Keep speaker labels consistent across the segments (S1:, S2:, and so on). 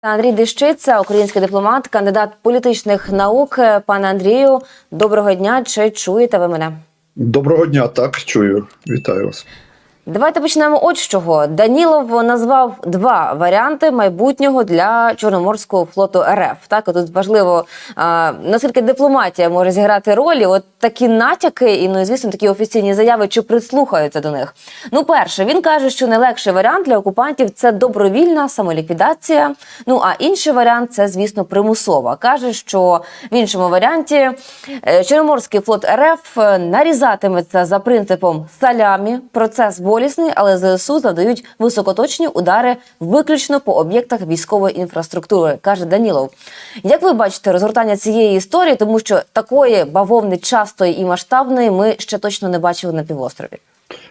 S1: Андрій Дещиця, український дипломат, кандидат політичних наук. Пане Андрію, доброго дня. Чи чуєте ви мене?
S2: Доброго дня, так чую. Вітаю вас.
S1: Давайте почнемо от з чого. Данілов назвав два варіанти майбутнього для Чорноморського флоту РФ. Так, тут важливо наскільки дипломатія може зіграти роль. От такі натяки, і ну звісно, такі офіційні заяви, чи прислухаються до них. Ну, перше, він каже, що найлегший варіант для окупантів це добровільна самоліквідація. Ну а інший варіант це, звісно, примусова. каже, що в іншому варіанті е, Чорноморський флот РФ нарізатиметься за принципом салямі. Процес болісний, але ЗСУ завдають високоточні удари виключно по об'єктах військової інфраструктури, каже Данілов. Як ви бачите розгортання цієї історії, тому що такої бавовни частої і масштабної ми ще точно не бачили на півострові?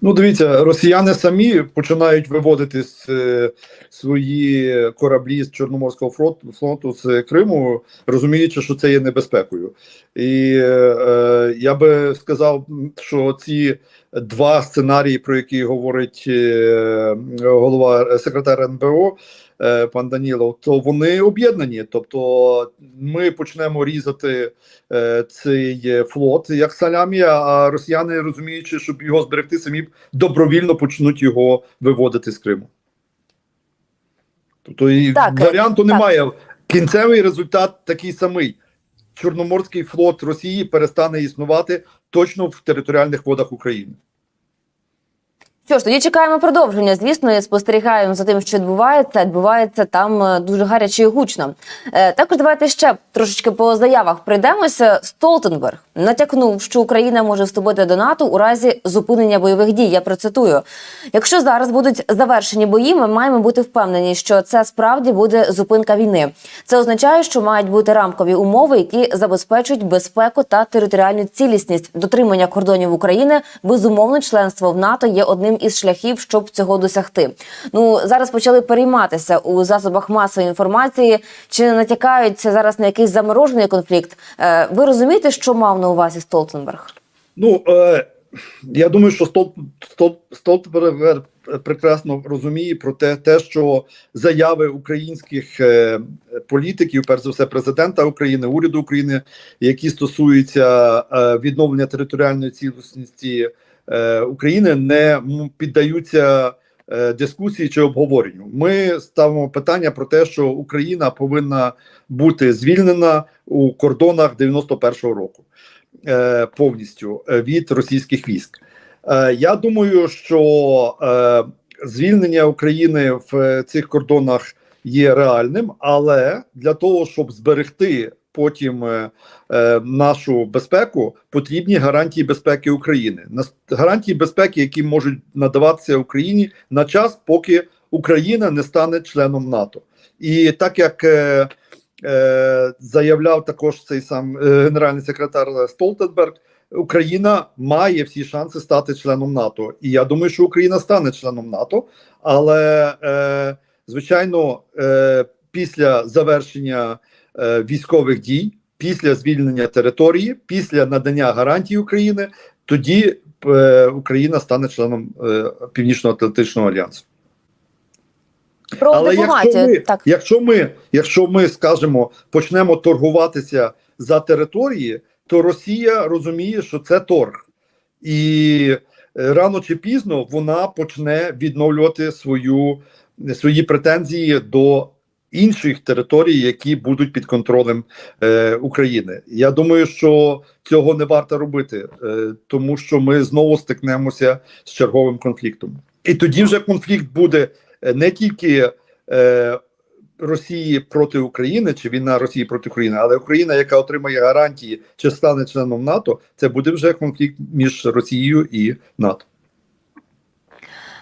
S2: Ну, дивіться, росіяни самі починають виводити з, е, свої кораблі з Чорноморського фронту, фронту з Криму, розуміючи, що це є небезпекою. І е, е, я би сказав, що ці два сценарії, про які говорить е, голова секретар НБО. е, Пан Данілов, то вони об'єднані. Тобто, ми почнемо різати е, цей флот як салямі, а росіяни, розуміючи, щоб його зберегти, самі добровільно почнуть його виводити з Криму. Тобто і
S1: Так,
S2: варіанту
S1: так.
S2: немає. Кінцевий результат такий самий: Чорноморський флот Росії перестане існувати точно в територіальних водах України.
S1: Що ж, тоді чекаємо продовження. Звісно, і спостерігаємо за тим, що відбувається. Відбувається там е, дуже гаряче і гучно. Е, також давайте ще трошечки по заявах прийдемося. Столтенберг натякнув, що Україна може вступити до НАТО у разі зупинення бойових дій. Я процитую: якщо зараз будуть завершені бої, ми маємо бути впевнені, що це справді буде зупинка війни. Це означає, що мають бути рамкові умови, які забезпечують безпеку та територіальну цілісність. Дотримання кордонів України безумовно членство в НАТО є одним із шляхів, щоб цього досягти. Ну зараз почали перейматися у засобах масової інформації. Чи натякаються зараз на якийсь заморожений конфлікт? Е, ви розумієте, що мав на увазі Столтенберг?
S2: Ну е, я думаю, що Стол, Стол, Столтенберг прекрасно розуміє про те, те, що заяви українських е, політиків, перш за все, президента України, уряду України, які стосуються е, відновлення територіальної цілісності України, не піддаються. е, Дискусії чи обговоренню ми ставимо питання про те, що Україна повинна бути звільнена у кордонах 91-го року е, повністю е, від російських військ. Е, я думаю, що е, звільнення України в е, цих кордонах є реальним, але для того, щоб зберегти потім е, е, нашу безпеку, потрібні гарантії безпеки України. Гарантії безпеки, які можуть надаватися Україні на час, поки Україна не стане членом НАТО. І так як е, е, заявляв також цей сам е, генеральний секретар Столтенберг, Україна має всі шанси стати членом НАТО. І я думаю, що Україна стане членом НАТО, але е, звичайно, е, після завершення військових дій, після звільнення території, після надання гарантій України, тоді е, Україна стане членом е, Північно-Атлантичного альянсу.
S1: Про
S2: Але якщо ми,
S1: так
S2: якщо ми, якщо ми скажемо, почнемо торгуватися за території, то Росія розуміє, що це торг, і е, рано чи пізно вона почне відновлювати свою свої претензії до інших територій, які будуть під контролем е, України. Я думаю, що цього не варто робити, е, тому що ми знову стикнемося з черговим конфліктом, і тоді вже конфлікт буде е, не тільки е, Росії проти України чи війна Росії проти України, але Україна, яка отримає гарантії чи стане членом НАТО, це буде вже конфлікт між Росією і НАТО.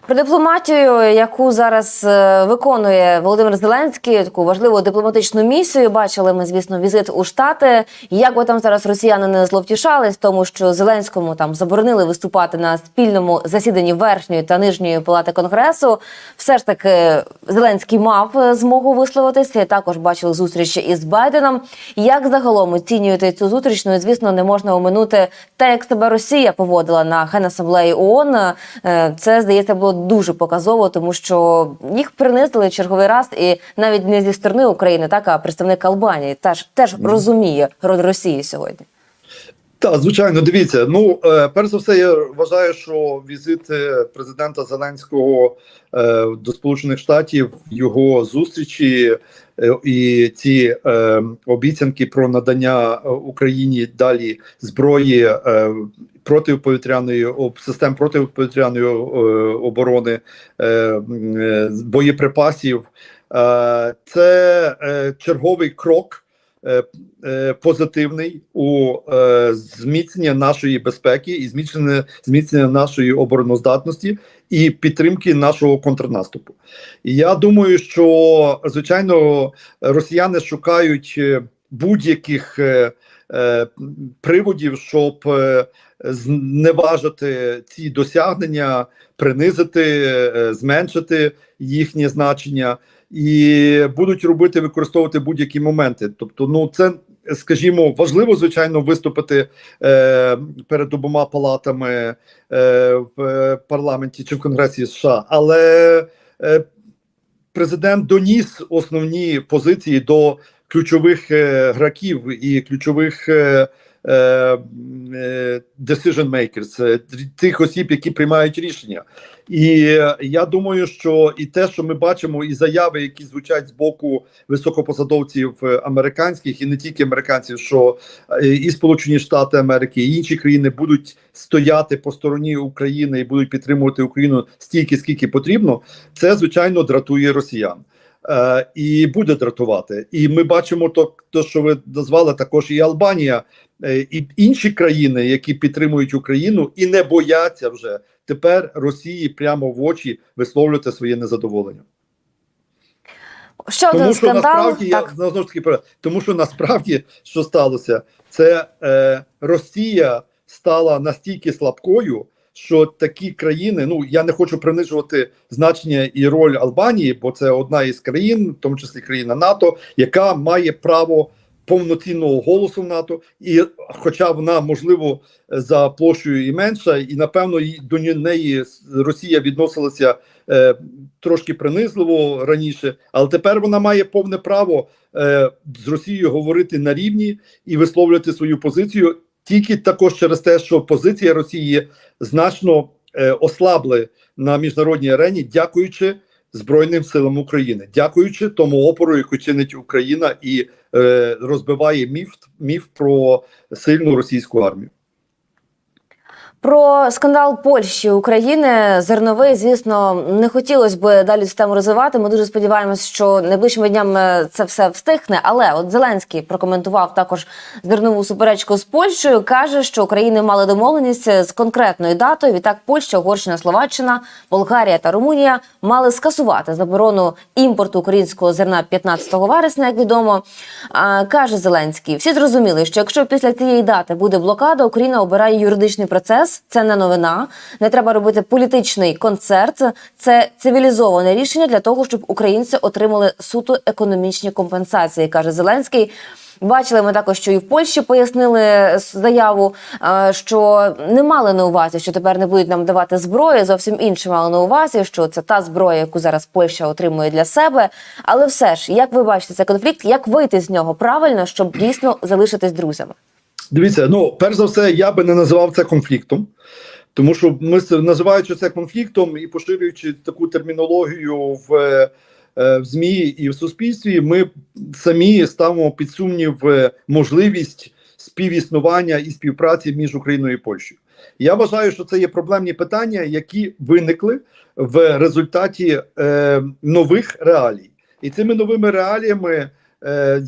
S1: Про дипломатію, яку зараз е, виконує Володимир Зеленський, таку важливу дипломатичну місію. Бачили ми, звісно, візит у Штати. Як би там зараз росіяни не зловтішались, тому що Зеленському там заборонили виступати на спільному засіданні верхньої та нижньої палати конгресу. Все ж таки Зеленський мав е, змогу висловитися. Також бачили зустрічі із Байденом. Як загалом оцінюєте цю зустріч? Ну звісно, не можна оминути те, як себе Росія поводила на генасамблеї ООН. Е, Це здається було дуже показово, тому що їх принизили черговий раз, і навіть не зі сторони України, так а представник Албанії теж теж розуміє роль Росії сьогодні.
S2: Так, звичайно, дивіться. Ну, е, перш за все, я вважаю, що візит е, президента Зеленського е, до Сполучених Штатів, його зустрічі і ці обіцянки про надання Україні далі зброї протиповітряної систем протиповітряної е, оборони, е, боєприпасів. Е, це черговий крок. позитивний у зміцнення нашої безпеки і зміцнення, зміцнення нашої обороноздатності і підтримки нашого контрнаступу. Я думаю, що звичайно росіяни шукають будь-яких приводів, щоб е, зневажити ці досягнення, принизити, е, зменшити їхнє значення і будуть робити використовувати будь-які моменти. Тобто, ну це скажімо, важливо звичайно виступити е, перед обома палатами е, в е, парламенті чи в Конгресі США, але е, президент доніс основні позиції до ключових е, граків і ключових. Е, е, decision makers, тих осіб, які приймають рішення, і я думаю, що і те, що ми бачимо, і заяви, які звучать з боку високопосадовців американських, і не тільки американців, що і Сполучені Штати Америки, і інші країни будуть стояти по стороні України і будуть підтримувати Україну стільки, скільки потрібно, це звичайно дратує росіян. Е, і буде дратувати, і ми бачимо то, то, що ви назвали також і Албанія, е, і інші країни, які підтримують Україну і не бояться вже. Тепер Росії прямо в очі висловлювати своє незадоволення.
S1: Один
S2: Тому що насправді я
S1: Так,
S2: знову ж таки тому, що насправді що сталося, це е, Росія стала настільки слабкою, що такі країни, ну я не хочу принижувати значення і роль Албанії, бо це одна із країн, в тому числі країна НАТО, яка має право повноцінного голосу в НАТО, і хоча вона можливо за площею і менша, і напевно до неї Росія відносилася е, трошки принизливо раніше, але тепер вона має повне право е, з Росією говорити на рівні і висловлювати свою позицію тільки також через те, що позиція Росії значно е, ослабли на міжнародній арені, дякуючи Збройним силам України, дякуючи тому опору, яку чинить Україна і е, розбиває міф, міф про сильну російську армію.
S1: Про скандал Польщі України зерновий, звісно, не хотілося б далі цю тему розвивати. Ми дуже сподіваємось, що найближчими днями це все встигне. Але от Зеленський прокоментував також зернову суперечку з Польщею. каже, що України мали домовленість з конкретною датою. Відтак Польща, Угорщина, Словаччина, Болгарія та Румунія мали скасувати заборону імпорту українського зерна 15 вересня, як відомо. А, каже Зеленський, всі зрозуміли, що якщо після цієї дати буде блокада, Україна обирає юридичний процес. Це не новина. Не треба робити політичний концерт. Це цивілізоване рішення для того, щоб українці отримали суто економічні компенсації, каже Зеленський. Бачили ми також, що і в Польщі пояснили заяву, е, що не мали на увазі, що тепер не будуть нам давати зброю. Зовсім інше мали на увазі, що це та зброя, яку зараз Польща отримує для себе. Але все ж, як ви бачите цей конфлікт, як вийти з нього правильно, щоб дійсно залишитись друзями?
S2: Дивіться, ну перш за все, я би не називав це конфліктом, тому що ми називаючи це конфліктом і поширюючи таку термінологію в, е, в ЗМІ і в суспільстві, ми самі ставимо під сумнів е, можливість співіснування і співпраці між Україною і Польщею. Я вважаю, що це є проблемні питання, які виникли в результаті е, нових реалій, і цими новими реаліями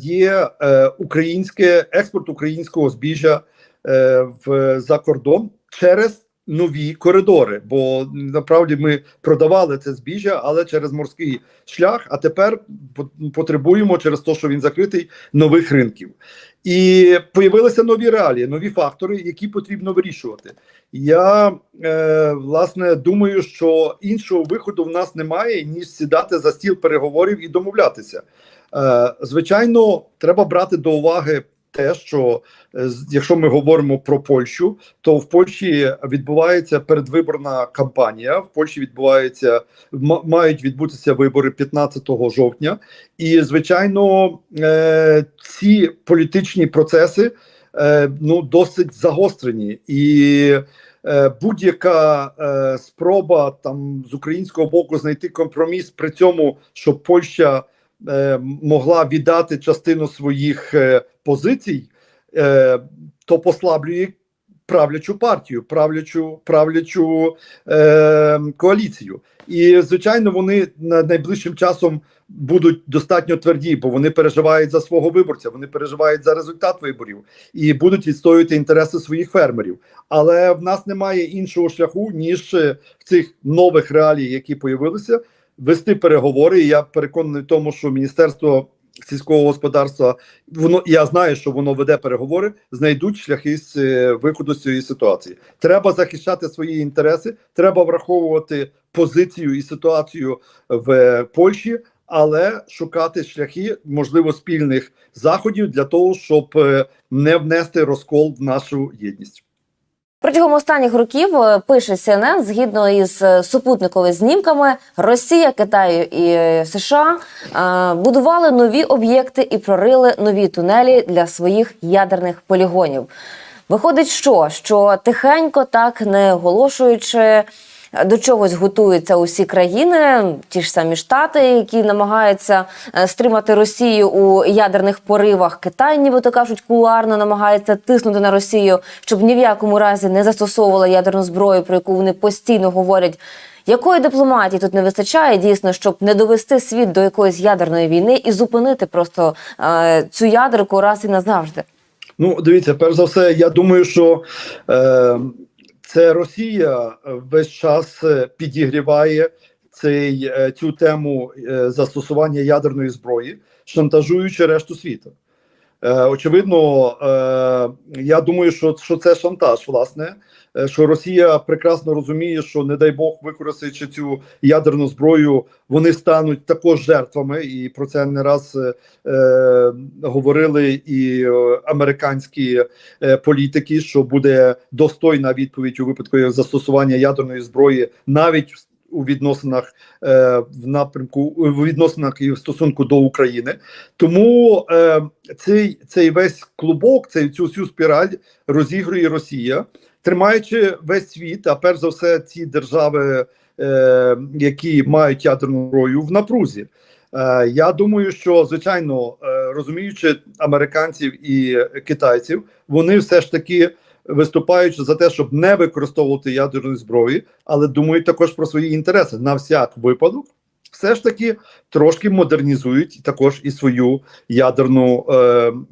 S2: є е, українське експорт українського збіжжя е, в за кордон через нові коридори. Бо насправді ми продавали це збіжжя, але через морський шлях. А тепер потребуємо через те, що він закритий нових ринків. І появилися нові реалії, нові фактори, які потрібно вирішувати. Я е, власне думаю, що іншого виходу в нас немає ніж сідати за стіл переговорів і домовлятися. Е, звичайно, треба брати до уваги те, що е, якщо ми говоримо про Польщу, то в Польщі відбувається передвиборна кампанія. В Польщі відбувається ма- мають відбутися вибори 15 жовтня, і звичайно, е, ці політичні процеси ну досить загострені і. Будь-яка е, спроба там з українського боку знайти компроміс при цьому, щоб Польща могла віддати частину своїх е, позицій, е, то послаблює правлячу партію, правлячу правлячу е, коаліцію. І звичайно, вони на найближчим часом будуть достатньо тверді, бо вони переживають за свого виборця, вони переживають за результат виборів і будуть відстоювати інтереси своїх фермерів. Але в нас немає іншого шляху ніж е, в цих нових реаліях, які появилися, вести переговори. І я переконаний в тому, що міністерство сільського господарства воно я знаю, що воно веде переговори, знайдуть шляхи з е, виходу з цієї ситуації. Треба захищати свої інтереси, треба враховувати позицію і ситуацію в е, Польщі. Але шукати шляхи, можливо, спільних заходів для того, щоб е, не внести розкол в нашу єдність.
S1: Протягом останніх років е, пише CNN, згідно із е, супутниковими знімками, Росія, Китай і е, США будували нові об'єкти і прорили нові тунелі для своїх ядерних полігонів. Виходить, що що тихенько, так не оголошуючи. До чогось готуються усі країни, ті ж самі штати, які намагаються е, стримати Росію у ядерних поривах. Китай, нібито кажуть, кулуарно намагається тиснути на Росію, щоб ні в якому разі не застосовувала ядерну зброю, про яку вони постійно говорять. Якої дипломатії тут не вистачає дійсно, щоб не довести світ до якоїсь ядерної війни і зупинити просто е, цю ядерку раз і назавжди?
S2: Ну, дивіться, перш за все, я думаю, що е, це Росія весь час е, підігріває цей, е, цю тему е, застосування ядерної зброї, шантажуючи решту світу. Е, очевидно, е, я думаю, що, що це шантаж, власне, е, що Росія прекрасно розуміє, що, не дай Бог, використаючи цю ядерну зброю, вони стануть також жертвами, і про це не раз е, е, говорили і е, американські е, політики, що буде достойна відповідь у випадку застосування ядерної зброї, навіть у відносинах е, в напрямку у відносинах і в стосунку до України. Тому е, цей, цей весь клубок, цей цю всю спіраль розігрує Росія, тримаючи весь світ, а перш за все, ці держави, е, які мають ядерну зброю в напрузі. Е, я думаю, що звичайно, е, розуміючи американців і китайців, вони все ж таки виступаючи за те, щоб не використовувати ядерної зброї, але думають також про свої інтереси на всяк випадок. Все ж таки трошки модернізують також і свою ядерну е,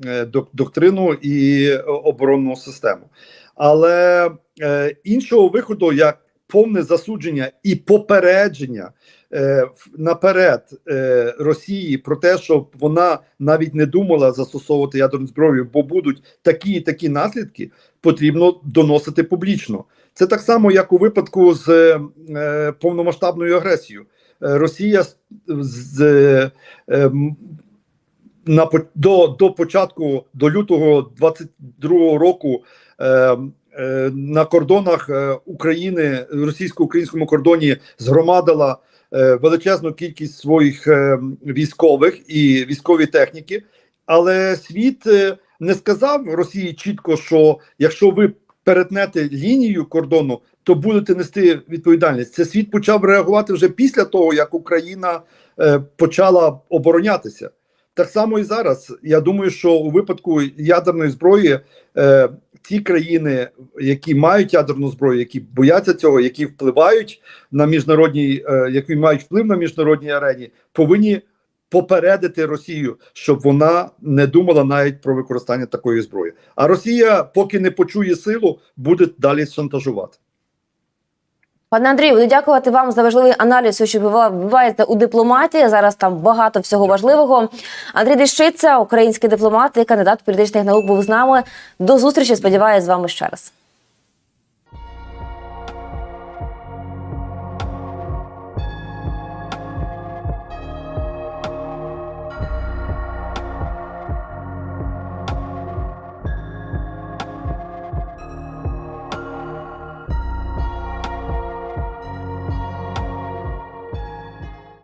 S2: е, доктрину і оборонну систему. Але е, іншого виходу, як повне засудження і попередження е, наперед е, Росії про те, щоб вона навіть не думала застосовувати ядерну зброю, бо будуть такі і такі наслідки, потрібно доносити публічно. Це так само, як у випадку з е, повномасштабною агресією. Е, Росія з, е, на до, до початку до лютого 22-го року е, е, на кордонах е, України, російсько-українському кордоні згромадила е, величезну кількість своїх е, військових і військової техніки, але світ не сказав Росії чітко, що якщо ви перетнете лінію кордону, то будете нести відповідальність. Це світ почав реагувати вже після того, як Україна е, почала оборонятися. Так само і зараз. Я думаю, що у випадку ядерної зброї е, ті країни, які мають ядерну зброю, які бояться цього, які впливають на міжнародній, е, які мають вплив на міжнародній арені, повинні попередити Росію, щоб вона не думала навіть про використання такої зброї. А Росія, поки не почує силу, буде далі шантажувати.
S1: Пане Андрію, буду дякувати вам за важливий аналіз, що відбувається у дипломатії. Зараз там багато всього важливого. Андрій Дещиця, український дипломат і кандидат політичних наук, був з нами. До зустрічі. Сподіваюся, з вами ще раз.